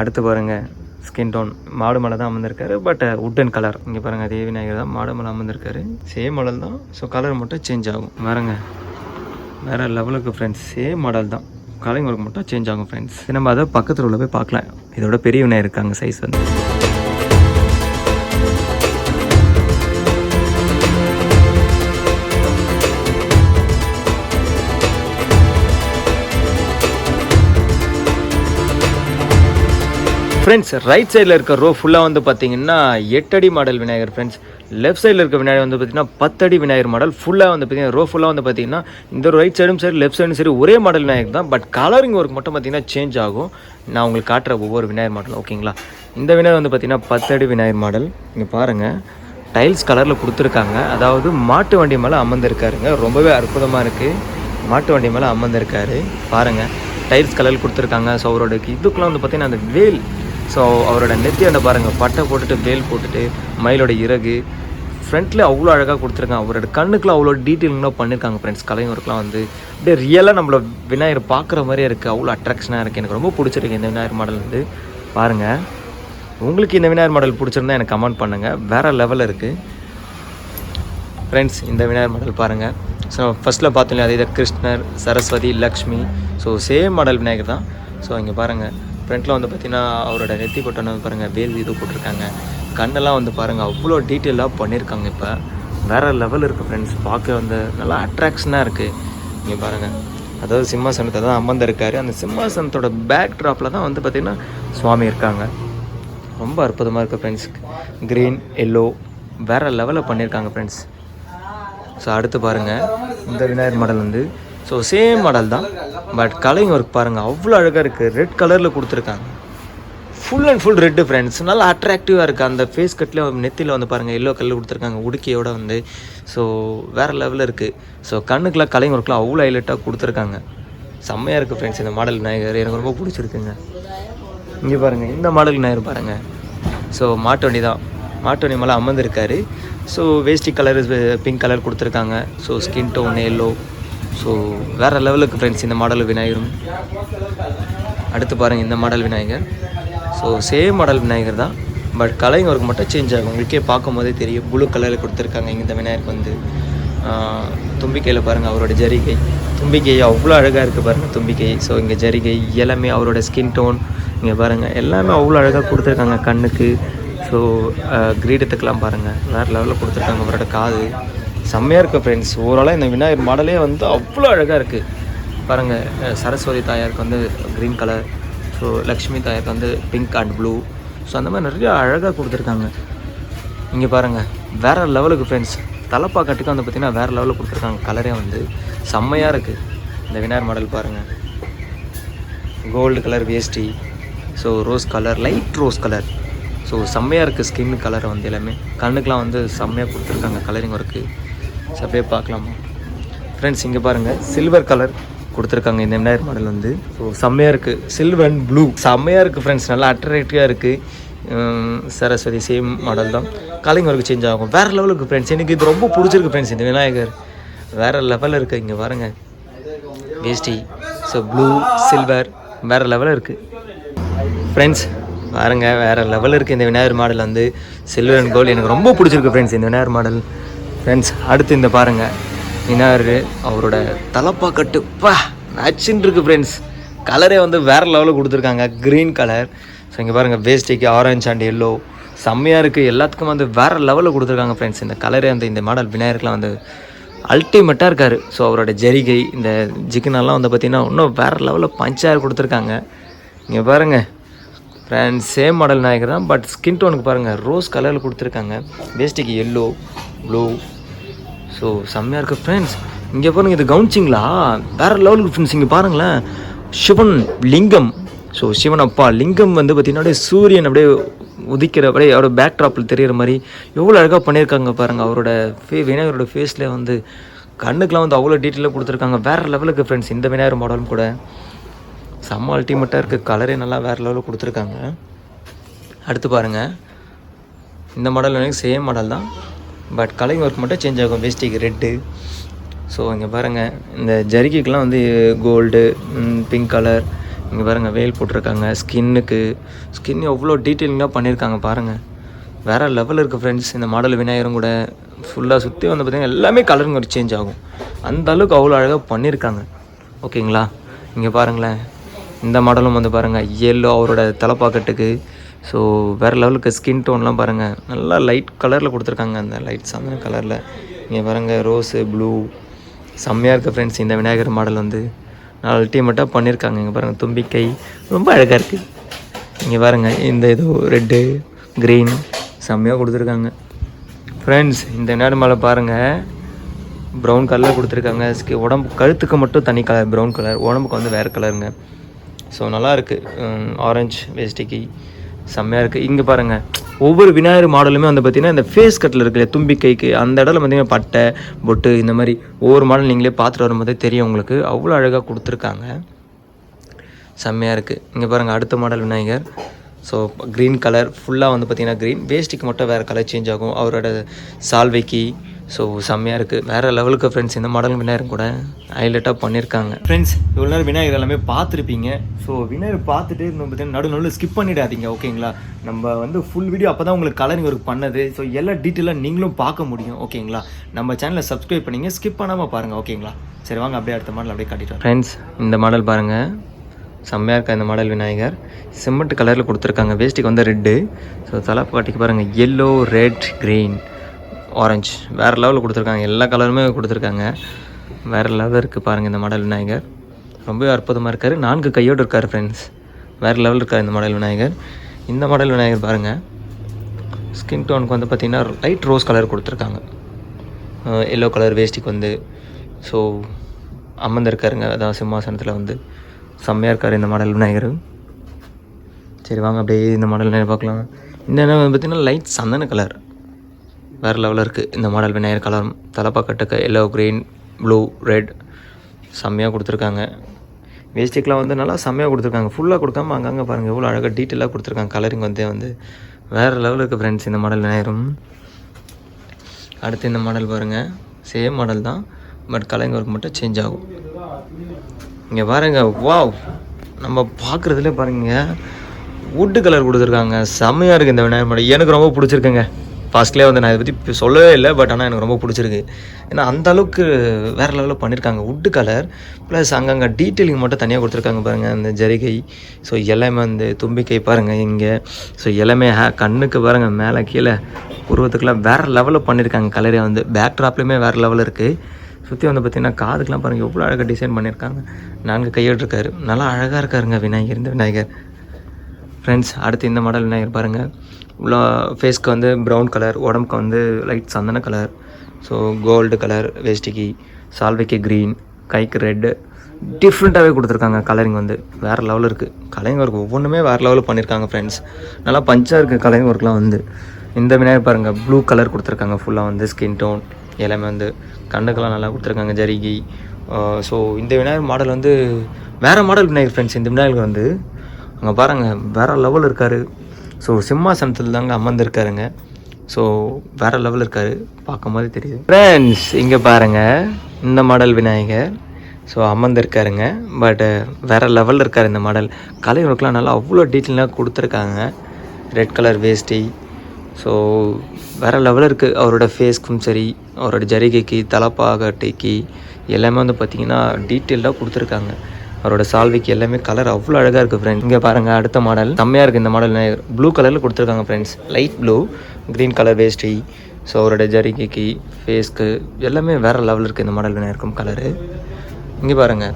அடுத்து பாருங்கள் ஸ்கின் டோன் மாடு மேலே தான் அமர்ந்திருக்காரு பட் உட்டன் uh, கலர் இங்கே பாருங்கள் அதே விநாயகர் தான் மாடு மலை அமர்ந்திருக்காரு. சேம் மாடல் தான். ஸோ கலர் மட்டும் சேஞ்ச் ஆகும். பாருங்க வேறு லெவலுக்கு ஃப்ரெண்ட்ஸ் சேம் மாடல் தான். கலைஞருக்கு மட்டும் சேஞ்ச் ஆகும் ஃப்ரெண்ட்ஸ் நம்ம அதை பக்கத்தில் உள்ள போய் பார்க்கலாம். இதோட பெரிய விநாயகர் இருக்காங்க சைஸ் வந்து. ஃப்ரெண்ட்ஸ் ரைட் சைடில் இருக்க ரோ ஃபுல்லாக வந்து பார்த்தீங்கன்னா எட்டடி மாடல் விநாயகர் ஃப்ரெண்ட்ஸ் லெஃப்ட் சைடில் இருக்க விநாயகர் வந்து பார்த்தீங்கன்னா பத்தடி விநாயகர் மாடல் ஃபுல்லாக வந்து பார்த்தீங்கன்னா ரோ ஃபுல்லாக வந்து பார்த்தீங்கன்னா இந்த ரைட் சைடும் சரி லெஃப்ட் சைடும் சரி ஒரே மாடல் விநாயகர் தான். பட் கலரிங் ஒர்க் மட்டும் பார்த்தீங்கன்னா சேஞ்ச் ஆகும். நான் உங்களுக்கு காட்டுற ஒவ்வொரு விநாயகர் மாடல் ஓகேங்களா இந்த விநாயகர் வந்து பார்த்தீங்கன்னா பத்தடி விநாயகர் மாடல் நீங்கள் பாருங்கள் டைல்ஸ் கலரில் கொடுத்துருக்காங்க. அதாவது மாட்டு வண்டி மேலே அமர்ந்திருக்காருங்க. ரொம்பவே அற்புதமாக இருக்குது மாட்டு வண்டி மேலே அமர்ந்திருக்காரு. பாருங்கள் டைல்ஸ் கலர் கொடுத்துருக்காங்க. ஸோ அவரோட இதுக்குலாம் வந்து பார்த்தீங்கன்னா அந்த வேல் ஸோ அவரோட நெத்தியாண்ட பாருங்கள் பட்டை போட்டுட்டு வேல் போட்டுட்டு மயிலோட இறகு ஃப்ரண்ட்டில் அவ்வளோ அழகாக கொடுத்துருக்காங்க. அவரோட கண்ணுக்குலாம் அவ்வளோ டீட்டெயிலிங்லாம் பண்ணியிருக்காங்க ஃப்ரெண்ட்ஸ் கலைஞருக்குலாம் வந்து அப்படியே ரியலாக நம்மளை விநாயகர் பார்க்குற மாதிரியே இருக்குது அவ்வளோ அட்ராக்ஷனாக இருக்குது எனக்கு ரொம்ப பிடிச்சிருக்கு இந்த விநாயகர் மாடல் வந்து. பாருங்கள் உங்களுக்கு இந்த விநாயகர் மாடல் பிடிச்சிருந்தா எனக்கு கமெண்ட் பண்ணுங்கள் வேறு லெவலில் இருக்குது ஃப்ரெண்ட்ஸ் இந்த விநாயகர் மாடல் பாருங்கள் ஸோ ஃபஸ்ட்டில் பார்த்தோம் அதே Krishnar Saraswathi Lakshmi. So same model Vinayagar தான். ஸோ இங்கே பாருங்கள் ஃப்ரண்ட்டில் வந்து பார்த்தீங்கன்னா அவரோட நெத்தி பொட்டனை வந்து பாருங்கள் வேல் இது போட்டிருக்காங்க. கண்ணெல்லாம் வந்து பாருங்கள் அவ்வளோ டீட்டெயிலாக பண்ணியிருக்காங்க இப்போ. வேறு லெவல் இருக்குது ஃப்ரெண்ட்ஸ் பார்க்க வந்து நல்லா அட்ராக்ஷனாக இருக்குது இங்கே பாருங்கள் அதாவது சிம்மாசனத்தை தான் அமர்ந்திருக்காரு அந்த சிம்மாசனத்தோட பேக் ட்ராப்பில் தான் வந்து பார்த்திங்கன்னா சுவாமி இருக்காங்க. ரொம்ப அற்புதமாக இருக்குது ஃப்ரெண்ட்ஸ் க்ரீன் எல்லோ வேறு லெவலில் பண்ணியிருக்காங்க ஃப்ரெண்ட்ஸ் ஸோ அடுத்து பாருங்கள் இந்த விநாயகர் மாடல் வந்து ஸோ சேம் மாடல் தான். பட் கலரிங் ஒர்க் பாருங்கள் அவ்வளோ அழகாக இருக்குது ரெட் கலரில் கொடுத்துருக்காங்க. Full and full red friends நல்லா அட்ராக்டிவாக இருக்குது அந்த ஃபேஸ் கட்டில் நெத்தியில் வந்து பாருங்கள் எல்லோ கலர் கொடுத்துருக்காங்க உடுக்கையோட வந்து. ஸோ வேறு லெவலில் இருக்குது ஸோ கண்ணுக்கெலாம் கலைங் ஒர்க்லாம் அவ்வளோ ஹைலைட்டாக கொடுத்துருக்காங்க. செம்மையாக இருக்குது ஃப்ரெண்ட்ஸ் இந்த மாடல் விநாயகர் எனக்கு ரொம்ப பிடிச்சிருக்குங்க. இங்கே பாருங்கள் இந்த மாடல் விநாயகர் பாருங்கள் ஸோ மாட்டு வண்டி தான். மாட்டு வண்டி மேலே அமர்ந்திருக்காரு. ஸோ வேஷ்டி கலர் பிங்க் கலர் கொடுத்துருக்காங்க. So skin tone yellow so வேறு லெவலுக்கு ஃப்ரெண்ட்ஸ் இந்த மாடல் விநாயகரும். அடுத்து பாருங்கள் இந்த model Vinayagar. So same model Vinayagar தான். பட் கலைங் ஒர்க் மட்டும் சேஞ்ச் ஆகும். உங்களுக்கே பார்க்கும் போதே தெரியும் ப்ளூ கலரில் கொடுத்துருக்காங்க இந்த விநாயகருக்கு வந்து. தும்பிக்கையில் பாருங்கள் அவரோட ஜரிகை. தும்பிக்கை அவ்வளோ அழகாக இருக்குது பாருங்கள் தும்பிக்கை. ஸோ இங்கே ஜரிகை எல்லாமே அவரோட ஸ்கின் டோன் இங்கே பாருங்கள் எல்லாமே அவ்வளோ அழகாக கொடுத்துருக்காங்க கண்ணுக்கு. ஸோ கிரீடத்துக்கெலாம் பாருங்கள் வேறு லெவலில் கொடுத்துருக்காங்க அவரோட காது. செம்மையாக இருக்குது ஃப்ரெண்ட்ஸ் ஓவராலாக இந்த விநாயகர் மாடலே வந்து அவ்வளோ அழகாக இருக்குது பாருங்கள் சரஸ்வதி தாயாருக்கு வந்து க்ரீன் கலர் ஸோ லக்ஷ்மி தாயாருக்கு வந்து பிங்க் அண்ட் ப்ளூ ஸோ அந்த மாதிரி நிறையா அழகாக கொடுத்துருக்காங்க. இங்கே பாருங்கள் வேறு லெவலுக்கு ஃப்ரெண்ட்ஸ் தலைப்பாக்கட்டுக்கு வந்து பார்த்திங்கன்னா வேறு லெவலில் கொடுத்துருக்காங்க. கலரே வந்து செம்மையாக இருக்குது இந்த விநாயகர் மாடல் பாருங்கள் கோல்டு கலர் வேஷ்டி so rose colour light rose colour so செம்மையாக இருக்குது ஸ்கின் கலர் வந்து எல்லாமே. கண்ணுக்கெலாம் வந்து செம்மையாக கொடுத்துருக்காங்க கலரிங் ஒர்க்கு ஸோ அப்படியே பார்க்கலாமா? ஃப்ரெண்ட்ஸ் இங்கே பாருங்கள் சில்வர் கலர் கொடுத்துருக்காங்க இந்த விநாயகர் மாடல் வந்து. ஸோ செம்மையாக இருக்குது சில்வர் அண்ட் ப்ளூ செம்மையாக இருக்குது ஃப்ரெண்ட்ஸ் நல்லா அட்ராக்டிவாக இருக்குது சரஸ்வதி சேம் மாடல் தான். கலைங்க ஒர்க்கு சேஞ்ச் ஆகும். வேறு லெவலுக்கு ஃப்ரெண்ட்ஸ் எனக்கு இது ரொம்ப பிடிச்சிருக்கு ஃப்ரெண்ட்ஸ் இந்த விநாயகர். வேறு லெவலில் இருக்குது இங்கே பாருங்க. வேஷ்டி ஸோ ப்ளூ சில்வர் வேறு லெவலில் இருக்குது ஃப்ரெண்ட்ஸ் பாருங்க. வேறு லெவலில் இருக்குது இந்த விநாயகர் மாடல் வந்து. சில்வர் அண்ட் கோல்டு எனக்கு ரொம்ப பிடிச்சிருக்கு ஃப்ரெண்ட்ஸ் இந்த விநாயகர் மாடல் ஃப்ரெண்ட்ஸ் அடுத்து இந்த பாருங்க. விநாயகர் அவரோட தலப்பா கட்டு பா நச்சுன்னு இருக்கு ஃப்ரெண்ட்ஸ் கலரே வந்து வேறு லெவலில் கொடுத்துருக்காங்க. க்ரீன் கலர் ஸோ இங்கே பாருங்கள் வேஸ்டிக்கு ஆரஞ்ச் அண்ட் எல்லோ செம்மையாக இருக்குது எல்லாத்துக்கும் வந்து வேறு லெவலில் கொடுத்துருக்காங்க ஃப்ரெண்ட்ஸ் இந்த கலரே வந்து இந்த மாடல் விநாயகர்லாம் வந்து அல்டிமேட்டாக இருக்கார். ஸோ அவரோட ஜெரிகை இந்த ஜிக்கனெல்லாம் வந்து பார்த்திங்கன்னா இன்னும் வேறு லெவலில் பஞ்சார் கொடுத்துருக்காங்க. இங்கே பாருங்கள் ஃப்ரெண்ட்ஸ் சேம் மாடல் நாயகர் தான் பட் ஸ்கின் டோனுக்கு பாருங்கள் ரோஸ் கலரில் கொடுத்துருக்காங்க. வேஸ்டிக்கு எல்லோ ப்ளூ ஸோ செம்மையாக இருக்குது ஃப்ரெண்ட்ஸ் இங்கே பாருங்கள் இது கவனிச்சிங்களா வேறு லெவலுக்கு ஃப்ரெண்ட்ஸ் இங்கே பாருங்களேன். சிவன் லிங்கம். ஸோ சிவன் அப்பா லிங்கம் வந்து பார்த்திங்கன்னா அப்படியே சூரியன் அப்படியே உதிக்கிற அப்படியே அவரோட பேக் ட்ராப்பில் தெரியிற மாதிரி எவ்வளோ அழகாக பண்ணியிருக்காங்க பாருங்கள் அவரோட ஃபே விநாயகரோட ஃபேஸில் வந்து கண்ணுக்கெலாம் வந்து அவ்வளோ டீட்டெயிலாக கொடுத்துருக்காங்க. வேறு லெவலுக்கு ஃப்ரெண்ட்ஸ் இந்த விநாயகர் மாடலும் கூட. செம்ம அல்டிமேட்டாக இருக்குது கலரே நல்லா வேறு லெவலில் கொடுத்துருக்காங்க. அடுத்து பாருங்கள் இந்த மாடல் எனக்கு சேம் மாடல் தான். பட் கலரிங் ஒர்க் மட்டும் சேஞ்ச் ஆகும். வேஸ்டிக்கு ரெட்டு ஸோ இங்கே பாருங்கள் இந்த ஜரிகைக்கெலாம் வந்து கோல்டு பிங்க் கலர் இங்கே பாருங்கள் வேல் போட்டிருக்காங்க. ஸ்கின்னுக்கு ஸ்கின் எவ்வளோ டீட்டெயிலிங்காக பண்ணியிருக்காங்க பாருங்கள் வேறு லெவல் இருக்குது ஃப்ரெண்ட்ஸ் இந்த மாடல் விநாயகரும் கூட ஃபுல்லாக சுற்றி வந்து பார்த்திங்கன்னா எல்லாமே கலருங்க ஒரு சேஞ்ச் ஆகும். அந்த அளவுக்கு அவ்வளோ அழகாக பண்ணியிருக்காங்க. ஓகேங்களா இங்கே பாருங்களேன். இந்த மாடலும் வந்து பாருங்கள் எல்லோ அவரோட தலைப்பாக்கட்டுக்கு ஸோ வேறு லெவலுக்கு ஸ்கின் டோன்லாம் பாருங்கள் நல்லா லைட் கலரில் கொடுத்துருக்காங்க அந்த லைட் அந்த கலரில் இங்கே பாருங்கள் ரோஸு ப்ளூ செம்மையாக இருக்குது ஃப்ரெண்ட்ஸ் இந்த விநாயகர் மாடல் வந்து. நல்லா அல்டிமேட்டாக பண்ணியிருக்காங்க இங்கே பாருங்கள் தும்பிக்கை. ரொம்ப அழகாக இருக்குது இங்கே பாருங்கள் இந்த இது ரெட்டு க்ரீன் செம்மையாக கொடுத்துருக்காங்க. ஃப்ரெண்ட்ஸ் இந்த விநாயகர் மாலை பாருங்கள் ப்ரௌன் கலரில் கொடுத்துருக்காங்க. ஸ்கி உடம்பு கழுத்துக்கு மட்டும் தனி கலர் ப்ரௌன் கலர் உடம்புக்கு வந்து வேறு கலருங்க ஸோ நல்லா இருக்குது ஆரஞ்சு வேஸ்டிக்கு செம்மையாக இருக்குது இங்கே பாருங்கள் ஒவ்வொரு விநாயகர் மாடலுமே வந்து பார்த்திங்கன்னா இந்த ஃபேஸ் கட்டில் இருக்குல்ல தும்பிக்கைக்கு அந்த இடத்துல பார்த்தீங்கன்னா பட்டை பொட்டு இந்த மாதிரி ஒவ்வொரு மாடல் நீங்களே பார்த்துட்டு வரும்போதே தெரியும் உங்களுக்கு. அவ்வளோ அழகாக கொடுத்துருக்காங்க. செம்மையாக இருக்குது இங்கே பாருங்கள் அடுத்த model Vinayagar. So green colour ஃபுல்லாக வந்து பார்த்திங்கன்னா க்ரீன் வேஸ்ட்டுக்கு மட்டும் வேறு கலர் சேஞ்ச் ஆகும். அவரோட சால்வைக்கு ஸோ செம்மையாக இருக்குது வேறு லெவலுக்கு ஃப்ரெண்ட்ஸ் இந்த மாடல் விநாயகர் கூட ஹைலைட்டாக பண்ணியிருக்காங்க ஃப்ரெண்ட்ஸ் இவ்வளோ நேரம் விநாயகர் எல்லாமே பார்த்துருப்பீங்க. ஸோ விநாயகர் பார்த்துட்டு நம்ம பார்த்தீங்கன்னா நடு நடுவில் ஸ்கிப் பண்ணிடாதீங்க ஓகேங்களா நம்ம வந்து ஃபுல் வீடியோ அப்போ தான் உங்களுக்கு கலரிங் ஒர்க் பண்ணது. ஸோ எல்லா டீட்டெயிலாக நீங்களும் பார்க்க முடியும் ஓகேங்களா நம்ம சேனலை சப்ஸ்கிரைப் பண்ணிங்க ஸ்கிப் பண்ணாமல் பாருங்கள் ஓகேங்களா சரி வாங்க அப்படியே அடுத்த மாடல் அப்படியே காட்டிட்டு ஃப்ரெண்ட்ஸ் இந்த மாடல் பாருங்கள் செம்மையாக இருக்கா இந்த மாடல் விநாயகர்? சிமெண்ட் கலரில் கொடுத்துருக்காங்க. வேஸ்ட்டுக்கு வந்து ரெட்டு ஸோ தலைப்பாட்டிக்கு பாருங்கள் எல்லோ ரெட் க்ரீன் ஆரஞ்சு வேறு லெவலில் கொடுத்துருக்காங்க. எல்லா கலருமே கொடுத்துருக்காங்க. வேறு லெவலில் இருக்குது பாருங்கள் இந்த மாடல் விநாயகர். ரொம்பவே அற்புதமாக இருக்கார். நான்கு கையோடு இருக்கார் ஃப்ரெண்ட்ஸ் வேறு லெவலில் இருக்கார் இந்த மாடல் விநாயகர்? இந்த மாடல் விநாயகர் பாருங்கள் ஸ்கின் டோனுக்கு வந்து பார்த்திங்கன்னா லைட் ரோஸ் கலர் கொடுத்துருக்காங்க. எல்லோ கலர் வேஸ்டிக்கு வந்து. ஸோ அமர்ந்திருக்காருங்க அதான் சிம்மாசனத்தில் வந்து. செம்மையாக இருக்கார் இந்த மாடல் விநாயகர். சரி வாங்க அப்படியே இந்த மாடல் விநாயகர் பார்க்கலாம். இந்த என்ன வந்து பார்த்திங்கன்னா லைட் சந்தன கலர் வேறு லெவலில் இருக்குது இந்த மாடல் விநாயகர் கலர் தலைப்பாக்கட்டுக்கு எல்லோ க்ரீன் ப்ளூ ரெட் செம்மையாக கொடுத்துருக்காங்க. வேஸ்டிக்கெலாம் வந்து நல்லா செம்மையாக கொடுத்துருக்காங்க. ஃபுல்லாக கொடுக்காம அங்கங்கே பாருங்கள் எவ்வளோ அழகாக டீட்டெயிலாக கொடுத்துருக்காங்க. கலரிங் வந்து வந்து வேறு லெவலில் இருக்குது ஃப்ரெண்ட்ஸ் இந்த மாடல் விநாயகரும். அடுத்து இந்த மாடல் பாருங்கள் சேம் மாடல் தான் பட் கலரிங் ஒர்க் மட்டும் சேஞ்ச் ஆகும். இங்கே பாருங்க வாவ் நம்ம பார்க்குறதுல பாருங்க வுட்டு கலர் கொடுத்துருக்காங்க. செம்மையாக இருக்குது இந்த விநாயகர் மாடல் எனக்கு ரொம்ப பிடிச்சிருக்குங்க. ஃபர்ஸ்ட்லேயே வந்து நான் இதை பற்றி சொல்லவே இல்லை பட் ஆனால் எனக்கு ரொம்ப பிடிச்சிருக்கு. ஏன்னா அந்த அளவுக்கு வேறு லெவலில் பண்ணியிருக்காங்க வுட்டு கலர் ப்ளஸ் அங்கங்கே டீட்டெயிலிங் மட்டும் தனியாக கொடுத்துருக்காங்க பாருங்கள் அந்த ஜரிகை. ஸோ எல்லாமே வந்து தும்பிக்கை பாருங்கள் இங்கே. ஸோ எல்லாமே ஹே கண்ணுக்கு பாருங்கள் மேலே கீழே உருவத்துக்கெல்லாம் வேறு லெவலில் பண்ணியிருக்காங்க கலரே வந்து. பேக் ட்ராப்லேயுமே வேறு லெவலில் இருக்குது சுற்றி வந்து பார்த்திங்கன்னா காதுக்கெலாம் பாருங்கள் எவ்வளோ அழகாக டிசைன் பண்ணியிருக்காங்க நான்கு கையோடு இருக்கார் நல்லா அழகாக இருக்காருங்க விநாயகர் இந்த விநாயகர். ஃப்ரெண்ட்ஸ் அடுத்து இந்த மாடல் விநாயகர் பாருங்கள் ஃபேஸ்க்கு வந்து ப்ரௌன் கலர் உடம்புக்கு வந்து லைட் சந்தன கலர் ஸோ கோல்டு கலர் வேஷ்டிக்கு சால்வைக்கு க்ரீன் கைக்கு ரெட்டு டிஃப்ரெண்ட்டாகவே கொடுத்துருக்காங்க கலரிங் வந்து. வேறு லெவலில் இருக்குது கலரிங் ஒர்க் ஒவ்வொன்றுமே வேறு லெவலில் பண்ணியிருக்காங்க ஃப்ரெண்ட்ஸ் நல்லா பஞ்சாக இருக்குது கலரிங் ஒர்க்லாம் வந்து. இந்த விநாயகர் பாருங்கள் ப்ளூ கலர் கொடுத்துருக்காங்க ஃபுல்லாக வந்து ஸ்கின் டோன் எல்லாமே வந்து. கண்ணுக்கெல்லாம் நல்லா கொடுத்துருக்காங்க ஜரிகி. ஸோ இந்த விநாயகர் மாடல் வந்து வேறு மாடல் விநாயகர் ஃப்ரெண்ட்ஸ் இந்த விநாயகர் வந்து. அங்கே பாருங்கள் வேறு லெவல் இருக்கார். ஸோ சிம்மாசனத்தில் தாங்க அமர்ந்திருக்காருங்க. ஸோ வேறு லெவலில் இருக்கார். பார்க்கும் போது தெரியுது. ஃப்ரெண்ட்ஸ் இங்கே பாருங்கள் இந்த மாடல் விநாயகர். ஸோ அமர்ந்திருக்காருங்க. பட் வேறு லெவலில் இருக்கார் இந்த மாடல் கலை ஒர்க்லாம் நல்லா அவ்வளோ டீட்டெயிலாக கொடுத்துருக்காங்க. ரெட் கலர் வேஷ்டி. ஸோ வேறு லெவலில் இருக்குது அவரோட ஃபேஸ்க்கும் சரி அவரோட ஜரிகைக்கு தலப்பாகட்டைக்கு எல்லாமே வந்து பார்த்திங்கன்னா டீட்டெயில்டாக கொடுத்துருக்காங்க. அவரோட சால்விக்கு எல்லாமே கலர் அவ்வளோ அழகாக இருக்குது ஃப்ரெண்ட்ஸ் இங்கே பாருங்கள் அடுத்த மாடல் செம்மையாக இருக்குது இந்த மாடல் ப்ளூ கலரில் கொடுத்துருக்காங்க friends light blue green colour வேஷ்டி ஸோ அவரோட ஜரிகைக்கு ஃபேஸ்க்கு எல்லாமே வேறு லெவலில் இருக்குது இந்த மாடல் விநாயகருக்கும் கலரு இங்கே பாருங்கள்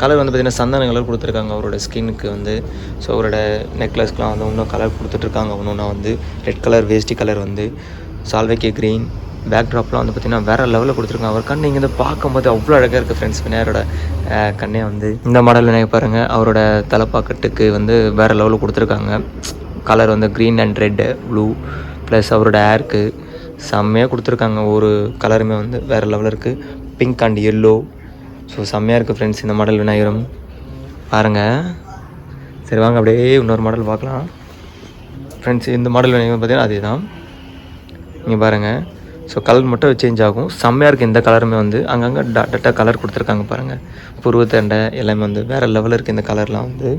கலர் வந்து பார்த்திங்கன்னா சந்தன கலர் கொடுத்துருக்காங்க அவரோட ஸ்கின்னுக்கு வந்து. ஸோ அவரோட நெக்லஸ்க்குலாம் வந்து இன்னும் கலர் கொடுத்துட்ருக்காங்க ஒன்று ஒன்றா வந்து ரெட் கலர் வேஷ்டி கலர் வந்து. சால்வைக்கு க்ரீன் பேக் ட்ராப்லாம் வந்து பார்த்திங்கன்னா வேறு லெவலில் கொடுத்துருக்காங்க. அவர் கண் நீங்கள் வந்து பார்க்கும்போது அவ்வளோ அழகாக இருக்குது ஃப்ரெண்ட்ஸ் விநாயகரோட கண்ணே வந்து இந்த மாடல் விநாயகர் பாருங்கள் அவரோட தலைப்பாக்கட்டுக்கு வந்து வேறு லெவலில் கொடுத்துருக்காங்க. கலர் வந்து green and red blue plus அவரோட ஹேருக்கு செம்மையாக கொடுத்துருக்காங்க. ஒரு கலருமே வந்து வேறு லெவலில் இருக்குது பிங்க் அண்ட் எல்லோ ஸோ செம்மையாக இருக்குது ஃப்ரெண்ட்ஸ் இந்த மாடல் விநாயகரும். பாருங்கள் சரி வாங்க அப்படியே இன்னொரு மாடல் பார்க்கலாம். ஃப்ரெண்ட்ஸ் இந்த மாடல் விநாயகர் பார்த்தீங்கன்னா அதே தான் நீங்கள் பாருங்கள் ஸோ கலர் மட்டும் சேஞ்ச் ஆகும். செம்மையாக இருக்குது இந்த கலருமே வந்து. அங்கங்கே டாட்டாக கலர் கொடுத்துருக்காங்க பாருங்கள் புருவத்தண்டை எல்லாமே வந்து வேறு லெவலில் இருக்குது இந்த கலர்லாம் வந்து.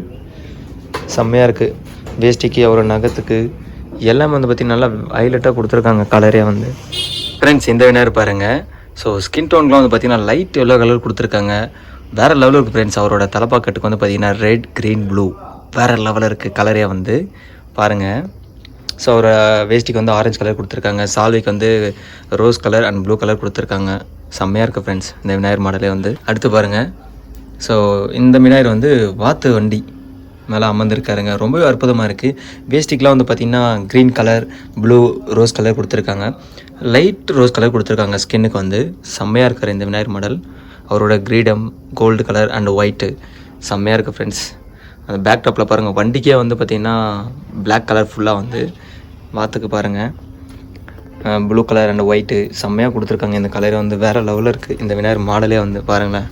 செம்மையாக இருக்குது வேஷ்டிக்கு அவரோட நகத்துக்கு எல்லாமே வந்து பார்த்திங்கன்னா நல்லா ஹைலைட்டாக கொடுத்துருக்காங்க கலரே வந்து. ஃப்ரெண்ட்ஸ் இந்த வினார் பாருங்கள் ஸோ ஸ்கின் டோன்லாம் வந்து பார்த்திங்கன்னா லைட் எல்லோ கலர் கொடுத்துருக்காங்க. வேறு லெவலில் இருக்குது ஃப்ரெண்ட்ஸ் அவரோட தலைப்பாக்கட்டுக்கு வந்து பார்த்திங்கன்னா ரெட் க்ரீன் ப்ளூ வேறு லெவலில் இருக்குது கலரே வந்து. பாருங்கள் ஸோ அவர் வேஷ்டிக்கு வந்து ஆரஞ்சு கலர் கொடுத்துருக்காங்க. சால்விக்கு வந்து rose colour and blue colour கொடுத்துருக்காங்க. செம்மையாக இருக்குது ஃப்ரெண்ட்ஸ் இந்த விநாயகர் மாடலே வந்து. அடுத்து பாருங்கள் ஸோ இந்த விநாயகர் வந்து வாத்து வண்டி மேலே அமர்ந்திருக்காருங்க. ரொம்பவே அற்புதமாக இருக்குது வேஷ்டிக்கெலாம் வந்து பார்த்திங்கன்னா green colour blue rose colour கொடுத்துருக்காங்க. லைட் ரோஸ் கலர் கொடுத்துருக்காங்க ஸ்கின்னுக்கு வந்து. செம்மையாக இருக்கார் இந்த விநாயகர் மாடல் அவரோட கிரீடம் கோல்டு கலர் அண்ட் ஒயிட்டு செம்மையாக இருக்குது ஃப்ரெண்ட்ஸ் அந்த பேக் டாப்பில் பாருங்கள் வண்டிக்கே வந்து பார்த்திங்கன்னா பிளாக் கலர் ஃபுல்லாக வந்து வாத்துக்கு பாருங்கள் ப்ளூ கலர் அண்ட் ஒயிட்டு செம்மையாக கொடுத்துருக்காங்க. இந்த கலர் வந்து வேறு லெவலில் இருக்குது இந்த விநாயகர் மாடலே வந்து பாருங்களேன்.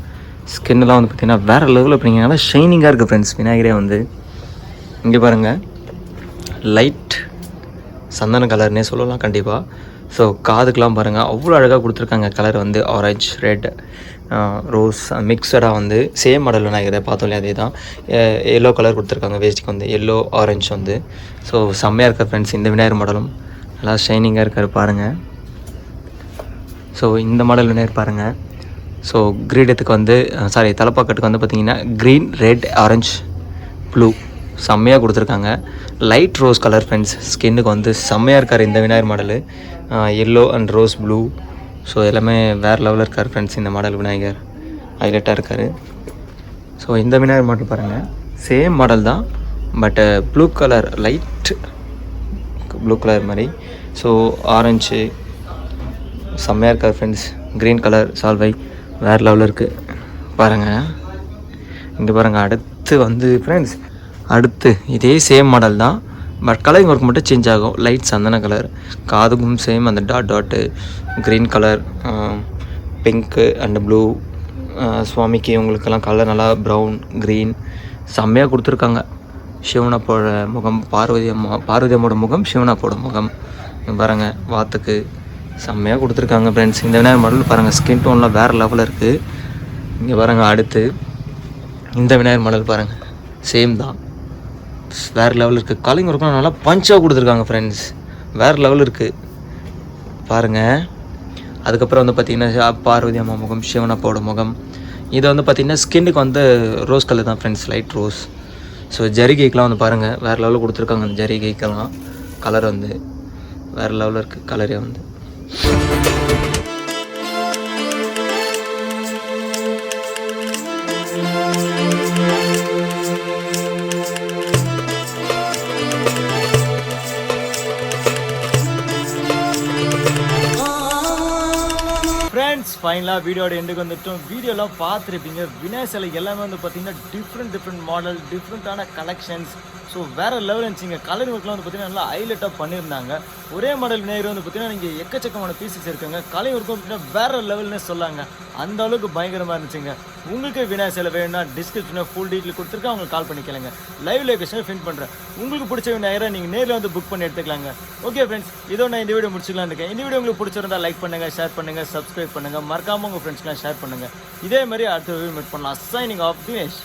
ஸ்கின்லாம் வந்து பார்த்திங்கன்னா வேறு லெவலில் இப்போ ஷைனிங்காக இருக்குது ஃப்ரெண்ட்ஸ் விநாயகரே வந்து. இங்கே பாருங்கள் லைட் சந்தன கலர்னே சொல்லலாம் கண்டிப்பாக ஸோ காதுக்கெலாம் பாருங்கள் அவ்வளோ அழகாக கொடுத்துருக்காங்க கலர் வந்து. ஆரஞ்ச் ரெட் ரோஸ் மிக்சடாக வந்து சேம் மாடல் இதை பார்த்தோம் இல்லையா அதே தான் எல்லோ கலர் கொடுத்துருக்காங்க வேஸ்ட்டுக்கு வந்து எல்லோ ஆரஞ்சு வந்து. ஸோ செம்மையாக இருக்க ஃப்ரெண்ட்ஸ் இந்த விநாயகர் மாடலும் நல்லா ஷைனிங்காக இருக்கார் பாருங்கள் ஸோ இந்த மாடல் விநாயகர் பாருங்கள் ஸோ கிரீடத்துக்கு வந்து சாரி தலைப்பாக்கட்டுக்கு வந்து பார்த்தீங்கன்னா க்ரீன் ரெட் ஆரஞ்சு ப்ளூ செம்மையாக கொடுத்துருக்காங்க. லைட் ரோஸ் கலர் ஃப்ரெண்ட்ஸ் ஸ்கின்னுக்கு வந்து செம்மையாக இருக்கார் இந்த Vinayagar model yellow and rose blue so எல்லாமே வேறு லெவலில் இருக்கார் ஃப்ரெண்ட்ஸ் இந்த மாடல் விநாயகர் ஹைலைட்டாக இருக்கார். ஸோ இந்த விநாயகர் மாடல் பாருங்கள் சேம் மாடல் தான் but blue colour light blue colour மாதிரி. ஸோ ஆரஞ்சு செம்மையாக இருக்கார் ஃப்ரெண்ட்ஸ் க்ரீன் கலர் சால்வை வேறு லெவலில் இருக்குது பாருங்கள் இங்கே பாருங்கள் அடுத்து வந்து ஃப்ரெண்ட்ஸ் அடுத்து இதே சேம் மாடல் தான். பட் கலரிங் ஒர்க் மட்டும் சேஞ்ச் ஆகும். லைட் சந்தன கலர் காதுக்கும் சேம் அந்த dot dot green colour pink and blue சுவாமிக்கு இவங்களுக்கெல்லாம் கலர் நல்லா ப்ரௌன் க்ரீன் செம்மையாக கொடுத்துருக்காங்க. சிவனப்போட முகம் பார்வதி அம்மா பார்வதி அம்மோட முகம் சிவனப்போட முகம். இங்க பாருங்க வாத்துக்கு செம்மையாக கொடுத்துருக்காங்க ஃப்ரெண்ட்ஸ் இந்த விநாயகர் மாடல் பாருங்கள் ஸ்கின் டோன்லாம் வேறு லெவலில் இருக்குது இங்கே பாருங்கள் அடுத்து இந்த விநாயகர் மாடல் பாருங்கள் சேம் தான். வேறு லெவலில் இருக்குது காலிங் ஒர்க்லாம் நல்லா பஞ்சாக கொடுத்துருக்காங்க ஃப்ரெண்ட்ஸ் வேறு லெவல் இருக்குது பாருங்கள் அதுக்கப்புறம் வந்து பார்த்திங்கன்னா பார்வதி அம்மா முகம் சிவனப்பாவோட முகம். இதை வந்து பார்த்திங்கன்னா ஸ்கின்னுக்கு வந்து ரோஸ் கலர் தான் ஃப்ரெண்ட்ஸ் லைட் ரோஸ் ஸோ ஜரிகைக்கெலாம் வந்து பாருங்கள் வேறு லெவலில் கொடுத்துருக்காங்க அந்த ஜரிகைக்கெல்லாம் கலர் வந்து வேறு லெவலில் இருக்குது கலரே வந்து. ஃபைனலாக வீடியோட எண்டுக்கு வந்துட்டோம். வீடியோலாம் பார்த்துருப்பீங்க. விநாயகர் சிலை எல்லாமே வந்து பார்த்தீங்கன்னா டிஃப்ரெண்ட் டிஃப்ரெண்ட் மாடல் டிஃப்ரெண்ட்டான கலெக்ஷன்ஸ் ஸோ வேறு லெவல் இருந்துச்சுங்க கலர் ஒர்க்லாம் வந்து பார்த்தீங்கன்னா நல்லா ஹைலைட்டாக பண்ணியிருந்தாங்க. ஒரே மாடல் விநாயகர் வந்து பார்த்தீங்கன்னா நீங்கள் எக்கச்சக்கமான பீசஸ் இருக்குங்க. கலை ஒர்க்கும் பார்த்தீங்கன்னா வேறு லெவல்னே சொல்லாங்க. அந்த அளவுக்கு பயங்கரமாக இருந்துச்சுங்க. உங்களுக்கு விநாயகர் சிலை வேணும்னா டிஸ்கிரிப்ஷனில் ஃபுல் டீட்டெயில் கொடுத்துருக்கேன். அவங்களுக்கு கால் பண்ணி கேளுங்க. லைவ் லொகேஷனை ஃபின் பண்ணுறேன் உங்களுக்கு பிடிச்ச விநாயகரை நீங்கள் நேரில் வந்து புக் பண்ணி எடுத்துக்கலாங்க. ஓகே ஃப்ரெண்ட்ஸ் இதோ நான் இந்த வீடியோ முடிச்சுக்கலாம் இருக்கேன். இந்த வீடியோ உங்களுக்கு பிடிச்சிருந்தா லைக் பண்ணுங்கள் ஷேர் பண்ணுங்கள் சப்ஸ்கிரைப் பண்ணுங்கள் மறக்காமல் உங்கள் ஃப்ரெண்ட்ஸ்க்குலாம் ஷேர் பண்ணுங்கள் இதே மாதிரி அடுத்த வீடியோ மீட் பண்ணலாம். Signing off Dinesh